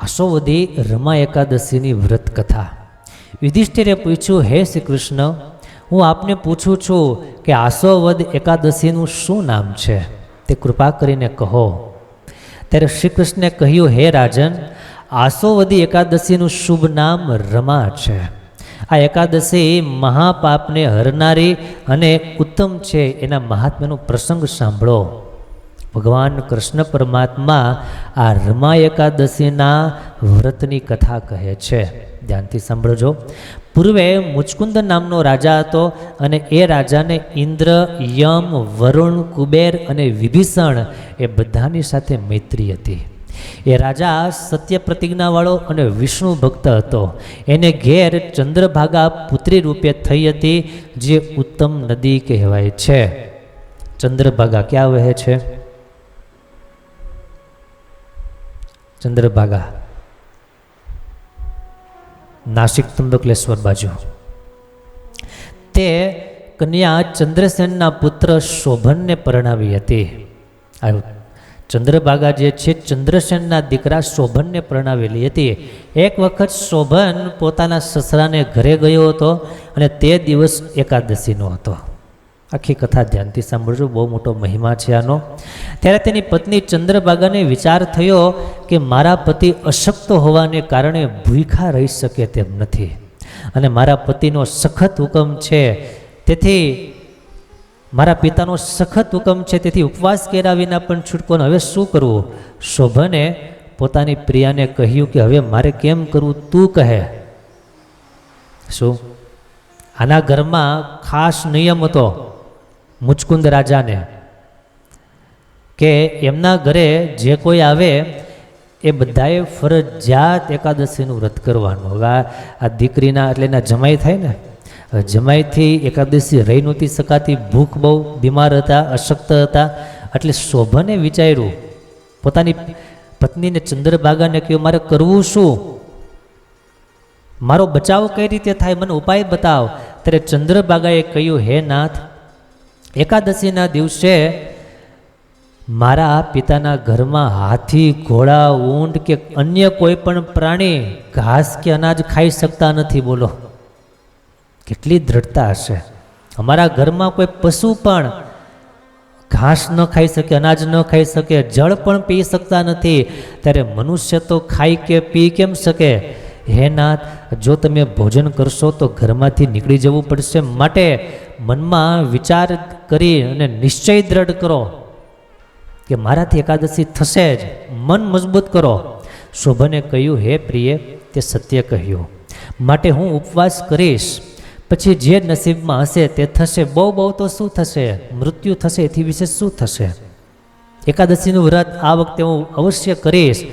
આસોવધી રમા એકાદશીની વ્રત કથા યુધિષ્ઠિરે પૂછ્યું, હે શ્રી કૃષ્ણ હું આપને પૂછું છું કે આશોવધ એકાદશીનું શું નામ છે? તે કૃપા કરીને કહો. ત્યારે શ્રી કૃષ્ણે કહ્યું, હે રાજન આશોવદી એકાદશીનું શુભ નામ રમા છે. આ એકાદશી મહાપાપને હરનારી અને ઉત્તમ છે. એના મહાત્મ્યનો પ્રસંગ સાંભળો. ભગવાન કૃષ્ણ પરમાત્મા આ રમા એકાદશીના વ્રતની કથા કહે છે. ધ્યાનથી સાંભળજો. પૂર્વે મુચકુંદ નામનો રાજા હતો અને એ રાજાને ઇન્દ્ર, યમ, વરુણ, કુબેર અને વિભીષણ એ બધાની સાથે મૈત્રી હતી. એ રાજા સત્ય પ્રતિજ્ઞાવાળો અને વિષ્ણુ ભક્ત હતો. એને ઘેર ચંદ્રભાગા પુત્રી રૂપે થઈ હતી, જે ઉત્તમ નદી કહેવાય છે. ચંદ્રભાગા ક્યાં વહે છે? ચંદ્રભાગા. નાસિક ત્રંબકલેશ્વર બાજુ. તે કન્યા ચંદ્રસેનના પુત્ર શોભનને પરણાવી હતી. આવ્યું ચંદ્રભાગા જે છે ચંદ્રસેનના દીકરા શોભનને પરણાવેલી હતી. એક વખત શોભન પોતાના સસરાને ઘરે ગયો હતો અને તે દિવસ એકાદશીનો હતો. આખી કથા ધ્યાનથી સાંભળજો, બહુ મોટો મહિમા છે આનો. ત્યારે તેની પત્ની ચંદ્રભાગાને વિચાર થયો કે મારા પતિ અશક્ત હોવાને કારણે ભૂખા રહી શકે તેમ નથી. અને મારા પતિનો સખત હુકમ છે, તેથી મારા પિતાનો સખત હુકમ છે, તેથી ઉપવાસ કર્યા વિના પણ છૂટકો હવે શું કરવું? શોભને પોતાની પ્રિયાને કહ્યું કે હવે મારે કેમ કરવું? તું કહે. શું? આના ઘરમાં ખાસ નિયમ હતો. મુચકુંદ રાજાને કે એમના ઘરે જે કોઈ આવે, એ બધાએ ફરજિયાત એકાદશીનું વ્રત કરવાનું. હવે આ દીકરીના એટલે એના જમાઈ થાય ને જમાઈથી એકાદશી રહી નહોતી શકાતી, ભૂખ બહુ બીમાર હતા, અશક્ત હતા. એટલે શોભને વિચાર્યું, પોતાની પત્નીને ચંદ્રભાગાને કહ્યું, મારે કરવું શું? મારો બચાવ કઈ રીતે થાય? મને ઉપાય બતાવ. ત્યારે ચંદ્રભાગાએ કહ્યું, હે નાથ એકાદશીના દિવસે મારા પિતાના ઘરમાં હાથી, ઘોડા, ઊંટ કે અન્ય કોઈ પણ પ્રાણી ઘાસ કે અનાજ ખાઈ શકતા નથી, બોલો. કેટલી દ્રઢતા હશે. અમારા ઘરમાં કોઈ પશુ પણ ઘાસ ન ખાઈ શકે, અનાજ ન ખાઈ શકે, જળ પણ પી શકતા નથી. ત્યારે મનુષ્ય તો ખાઈ કે પી કેમ શકે? હે નાથ, જો તમે ભોજન કરશો તો ઘરમાંથી નીકળી જવું પડશે. માટે મનમાં વિચાર કરી અને નિશ્ચય દ્રઢ કરો કે મારાથી એકાદશી થશે જ. મન મજબૂત કરો. શોભને કહ્યું, હે પ્રિય, તે સત્ય કહ્યું. માટે હું ઉપવાસ કરીશ. પછી જે નસીબમાં હશે તે થશે. બહુ બહુ તો શું થશે? મૃત્યુ થશે, એથી વિશે શું થશે? એકાદશીનું વ્રત આ વખતે હું અવશ્ય કરીશ.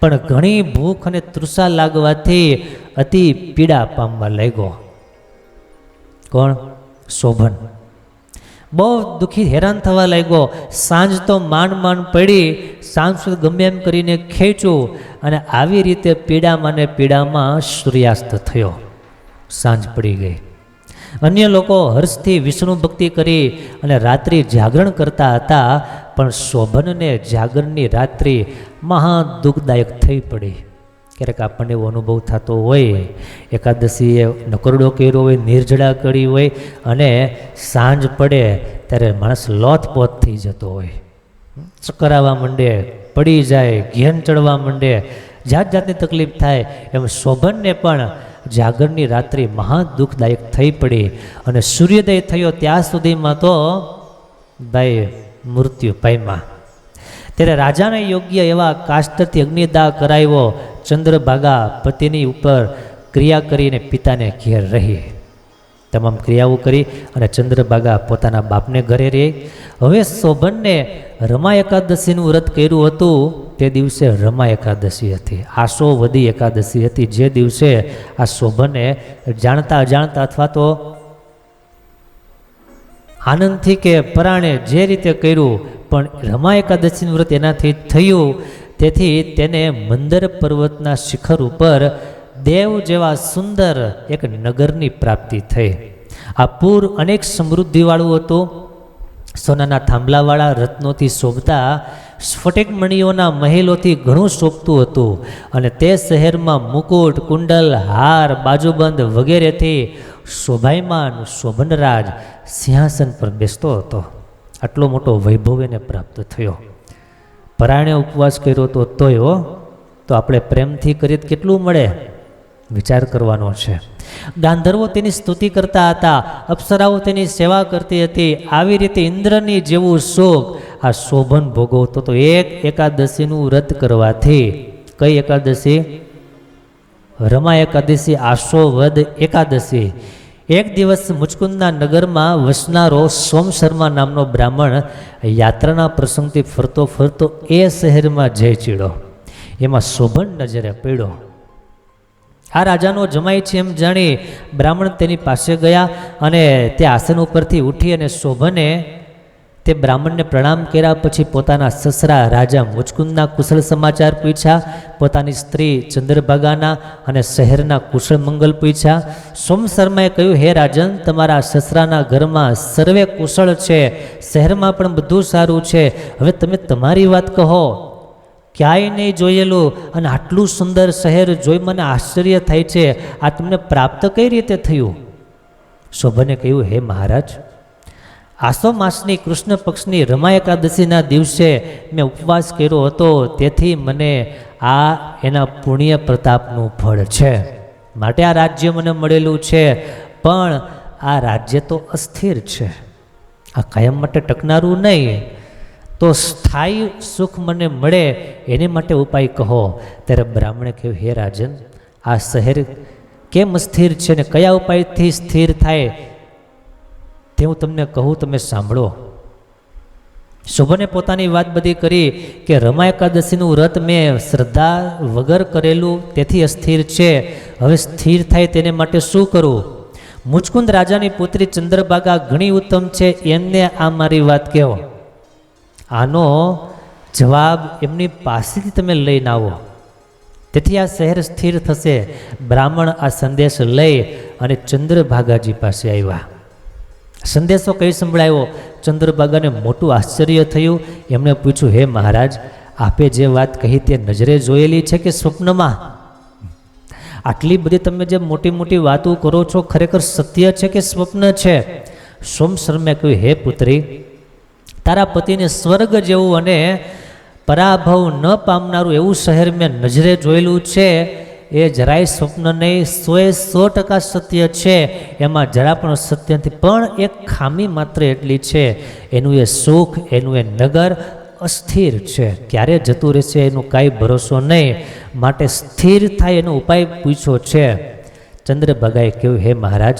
પણ ઘણી ભૂખ અને તૃષા લાગવાથી અતિ પીડા પામવા લાગ્યો. કોણ? શોભન. બહુ દુઃખી હેરાન થવા લાગ્યો. સાંજ તો માંડ માંડ પડી. સાંજ સુધી ગમે એમ કરીને ખેંચ્યું અને આવી રીતે પીડામાં ને પીડામાં સૂર્યાસ્ત થયો. સાંજ પડી ગઈ. અન્ય લોકો હર્ષથી વિષ્ણુ ભક્તિ કરી અને રાત્રિ જાગરણ કરતા હતા, પણ શોભનને જાગરણની રાત્રિ મહા દુઃખદાયક થઈ પડી. ક્યારેક આપણને એવો અનુભવ થતો હોય, એકાદશીએ નકરડો કર્યો હોય, નિર્જળા કરી હોય અને સાંજ પડે ત્યારે માણસ લોથપોથ થઈ જતો હોય. ચકરાવા માંડે, પડી જાય, ઘેન ચડવા માંડે, જાત જાતની તકલીફ થાય એમ શોભનને પણ જાગરની રાત્રિ મહા દુઃખદાયક થઈ પડી અને સૂર્યોદય થયો ત્યાં સુધીમાં તો ભાઈ મૃત્યુ પામ્યા. ત્યારે રાજાને યોગ્ય એવા કાષ્ટથી અગ્નિદાહ કરાવ્યો ચંદ્રભાગા પતિની ઉપર ક્રિયા કરીને પિતાને ઘેર રહી. તમામ ક્રિયાઓ કરી અને ચંદ્રભાગા પોતાના બાપને ઘરે રહી. હવે શોભનને રમા એકાદશીનું વ્રત કર્યું હતું, તે દિવસે રમા એકાદશી હતી. આસો વધી એકાદશી હતી. જે દિવસે આ શોભને જાણતા અજાણતા અથવા તો આનંદથી કે પરાણે જે રીતે કર્યું, પણ રમા એકાદશીનું વ્રત એનાથી થયું. તેથી તેને મંદર પર્વતના શિખર ઉપર દેવ જેવા સુંદર એક નગરની પ્રાપ્તિ થઈ. આ પૂર અનેક સમૃદ્ધિવાળું હતું. સોનાના થાંભલાવાળા રત્નોથી શોભતા સ્ફટિકમણીઓના મહેલોથી ઘણું શોભતું હતું અને તે શહેરમાં મુકુટ, કુંડલ, હાર, બાજુબંધ વગેરેથી શોભાયમાન શોભનરાજ સિંહાસન પર બેસતો હતો. આટલો મોટો વૈભવ એને પ્રાપ્ત થયો. પરાણે ઉપવાસ કર્યો તો તોય હો, તો આપણે પ્રેમથી કરીએ કેટલું મળે? વિચાર કરવાનો છે. ગાંધર્વો તેની સ્તુતિ કરતા હતા, અપ્સરાઓ તેની સેવા કરતી હતી. આવી રીતે ઇન્દ્રની જેવું શોક આ શોભન ભોગવતો તો એક એકાદશીનું વ્રત કરવાથી. કઈ એકાદશી? રમા એકાદશી આશો વદ એકાદશી. એક દિવસ મુચકુંદના નગરમાં વસનારો સોમ શર્મા નામનો બ્રાહ્મણ યાત્રાના પ્રસંગથી ફરતો ફરતો એ શહેરમાં જઈ ચીડો એમાં શોભન નજરે પીડો આ રાજાનો જમાય છે એમ જાણી બ્રાહ્મણ તેની પાસે ગયા અને તે આસન ઉપરથી ઉઠી અને શોભને તે બ્રાહ્મણને પ્રણામ કર્યા પછી પોતાના સસરા રાજા મુચકુંદના કુશળ સમાચાર પૂછ્યા, પોતાની સ્ત્રી ચંદ્રભાગાના અને શહેરના કુશળ મંગલ પૂછ્યા, સોમ શર્માએ કહ્યું, હે રાજન, તમારા સસરાના ઘરમાં સર્વે કુશળ છે, શહેરમાં પણ બધું સારું છે, હવે તમે તમારી વાત કહો. ક્યાંય નહીં જોયેલું અને આટલું સુંદર શહેર જોઈ મને આશ્ચર્ય થાય છે, આ તમને પ્રાપ્ત કઈ રીતે થયું? શોભને કહ્યું, હે મહારાજ આસો માસની કૃષ્ણ પક્ષની રમા એકાદશીના દિવસે મેં ઉપવાસ કર્યો હતો. તેથી મને આ એના પુણ્ય પ્રતાપનું ફળ છે. માટે આ રાજ્ય મને મળેલું છે. પણ આ રાજ્ય તો અસ્થિર છે. આ કાયમ માટે ટકનારું નહીં. તો સ્થાયી સુખ મને મળે એને માટે ઉપાય કહો. ત્યારે બ્રાહ્મણે કહ્યું, હે રાજન, આ શહેર કેમ અસ્થિર છે ને કયા ઉપાયથી સ્થિર થાય? તે હું તમને કહું, તમે સાંભળો. શોભને પોતાની વાત બધી કરી કે રમા એકાદશીનું વ્રત મેં શ્રદ્ધા વગર કરેલું, તેથી અસ્થિર છે. હવે સ્થિર થાય તેને માટે શું કરવું મુચકુંદ રાજાની પુત્રી ચંદ્રભાગા ઘણી ઉત્તમ છે એમને આ મારી વાત કહો. આનો જવાબ એમની પાસેથી તમે લઈને આવો. તેથી આ શહેર સ્થિર થશે. બ્રાહ્મણ આ સંદેશ લઈ અને ચંદ્રભાગાજી પાસે આવ્યા. સંદેશો કઈ સંભળાયો. ચંદ્રભાગાને મોટું આશ્ચર્ય થયું. એમણે પૂછ્યું, હે મહારાજ, આપે જે વાત કહી તે નજરે જોયેલી છે કે સ્વપ્નમાં? આટલી બધી તમે જે મોટી મોટી વાતો કરો છો ખરેખર સત્ય છે કે સ્વપ્ન છે? સોમ શર્મે કહ્યું, હે પુત્રી, તારા પતિને સ્વર્ગ જેવું અને પરાભવ ન પામનારું એવું શહેર મેં નજરે જોયેલું છે. એ જરાય સ્વપ્ન નહીં, સોએ સો ટકા સત્ય છે. એમાં જરા પણ સત્ય નથી, પણ એક ખામી માત્ર એટલી છે, એનું એ સુખ, એનું એ નગર અસ્થિર છે. ક્યારે જતું રહેશે એનું કાંઈ ભરોસો નહીં. માટે સ્થિર થાય એનો ઉપાય પૂછ્યો છે. ચંદ્રભાગાએ કહ્યું, હે મહારાજ,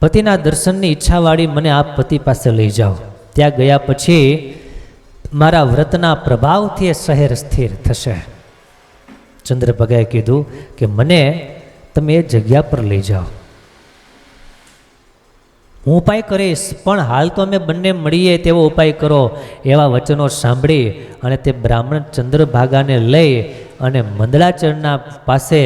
પતિના દર્શનની ઈચ્છાવાળી મને આ પતિ પાસે લઈ જાઓ. ત્યાં ગયા પછી મારા વ્રતના પ્રભાવથી એ શહેર સ્થિર થશે. ચંદ્રભગાએ કીધું કે મને તમે એ જગ્યા પર લઈ જાઓ. હું ઉપાય કરીશ, પણ હાલ તો અમે બંને મળીએ તેવો ઉપાય કરો, એવા વચનો સાંભળી અને તે બ્રાહ્મણ ચંદ્રભાગાને લઈ અને મંદળાચરણના પાસે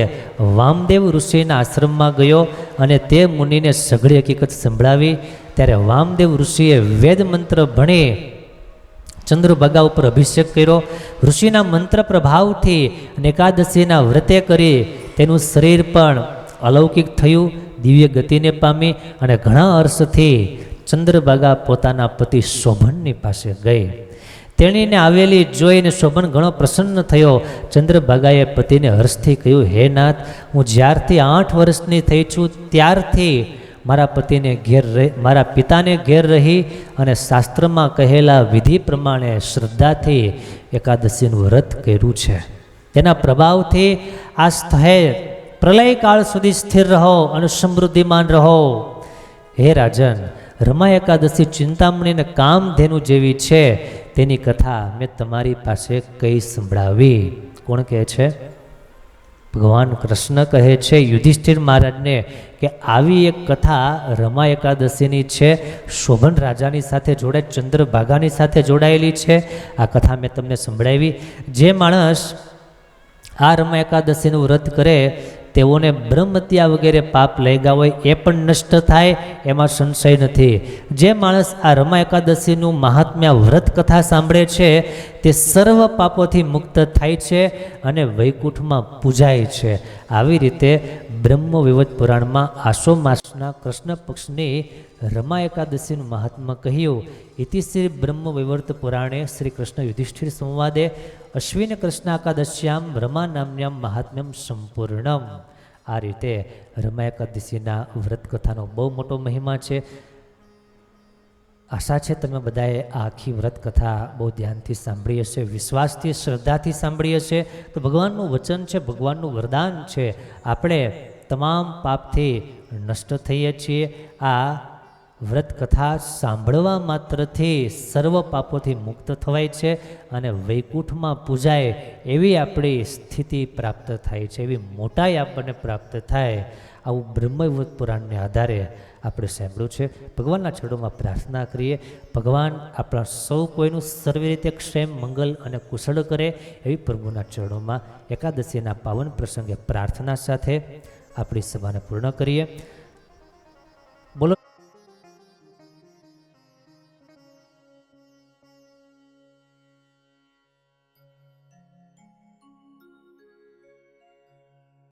વામદેવ ઋષિના આશ્રમમાં ગયો અને તે મુનિને સઘળી હકીકત સંભળાવી. ત્યારે વામદેવ ઋષિએ વેદ મંત્ર ભણી ચંદ્રભાગા ઉપર અભિષેક કર્યો. ઋષિના મંત્ર પ્રભાવથી અને એકાદશીના વ્રતે કરી તેનું શરીર પણ અલૌકિક થયું, દિવ્ય ગતિને પામી અને ઘણા અર્શથી ચંદ્રભાગા પોતાના પતિ શોભનની પાસે ગઈ. તેણીને આવેલી જોઈને શોભન ઘણો પ્રસન્ન થયો. ચંદ્રભાગાએ પતિને હર્ષથી કહ્યું, હે નાથ, હું જ્યારથી આઠ વર્ષની થઈ છું, ત્યારથી મારા પતિને ઘેર રહી, મારા પિતાને ઘેર રહી અને શાસ્ત્રમાં કહેલા વિધિ પ્રમાણે શ્રદ્ધાથી એકાદશીનું વ્રત કર્યું છે. તેના પ્રભાવથી આ સ્થળે પ્રલયકાળ સુધી સ્થિર રહો અને સમૃદ્ધિમાન રહો. હે રાજન, રમા એકાદશી ચિંતામણીને કામધેનુ જેવી છે, તેની કથા મેં તમારી પાસે કઈ સંભળાવી? કોણ કહે છે? ભગવાન કૃષ્ણ કહે છે, યુધિષ્ઠિર મહારાજને કે આવી એક કથા રમા એકાદશીની છે. શોભન રાજાની સાથે જોડે ચંદ્રભાગાની સાથે જોડાયેલી છે. આ કથા મેં તમને સંભળાવી. જે માણસ આ રમા એકાદશીનું વ્રત કરે તેઓને બ્રહ્મત્યા વગેરે પાપ લઈ ગયા હોય એ પણ નષ્ટ થાય, એમાં સંશય નથી. જે માણસ આ રમા એકાદશીનું મહાત્મ્ય વ્રત કથા સાંભળે છે, તે સર્વ પાપોથી મુક્ત થાય છે અને વૈકુંઠમાં પૂજાય છે. આવી રીતે બ્રહ્મ વિવધ પુરાણમાં આસો માસના કૃષ્ણ પક્ષને રમા એકાદશીનું મહાત્મા કહ્યું. ઇતિ શ્રી બ્રહ્મ વૈવર્ત પુરાણે શ્રી કૃષ્ણ યુધિષ્ઠિર સંવાદે અશ્વિન કૃષ્ણ એકાદશ્યામ રમા નામ્યામ મહાત્મ્યમ સંપૂર્ણમ. આ રીતે રમા એકાદશીના વ્રત કથાનો બહુ મોટો મહિમા છે. આશા છે તમે બધાએ આ આખી વ્રત કથા બહુ ધ્યાનથી સાંભળી હશે, વિશ્વાસથી, શ્રદ્ધાથી સાંભળી હશે. તો ભગવાનનું વચન છે, ભગવાનનું વરદાન છે. આપણે તમામ પાપથી નષ્ટ થઈએ છીએ. આ વ્રત કથા સાંભળવા માત્રથી સર્વ પાપોથી મુક્ત થવાય છે અને વૈકુંઠમાં પૂજાય એવી આપણી સ્થિતિ પ્રાપ્ત થાય છે, એવી મોટાઈ આપણને પ્રાપ્ત થાય આવું બ્રહ્મવત પુરાણને આધારે આપણે સાંભળ્યું છે. ભગવાનના છેડોમાં પ્રાર્થના કરીએ. ભગવાન આપણા સૌ કોઈનું સર્વ રીતે ક્ષેમ, મંગલ અને કુશળ કરે એવી પ્રભુના ચરણોમાં એકાદશીના પાવન પ્રસંગે પ્રાર્થના સાથે આપણી સભાને પૂર્ણ કરીએ.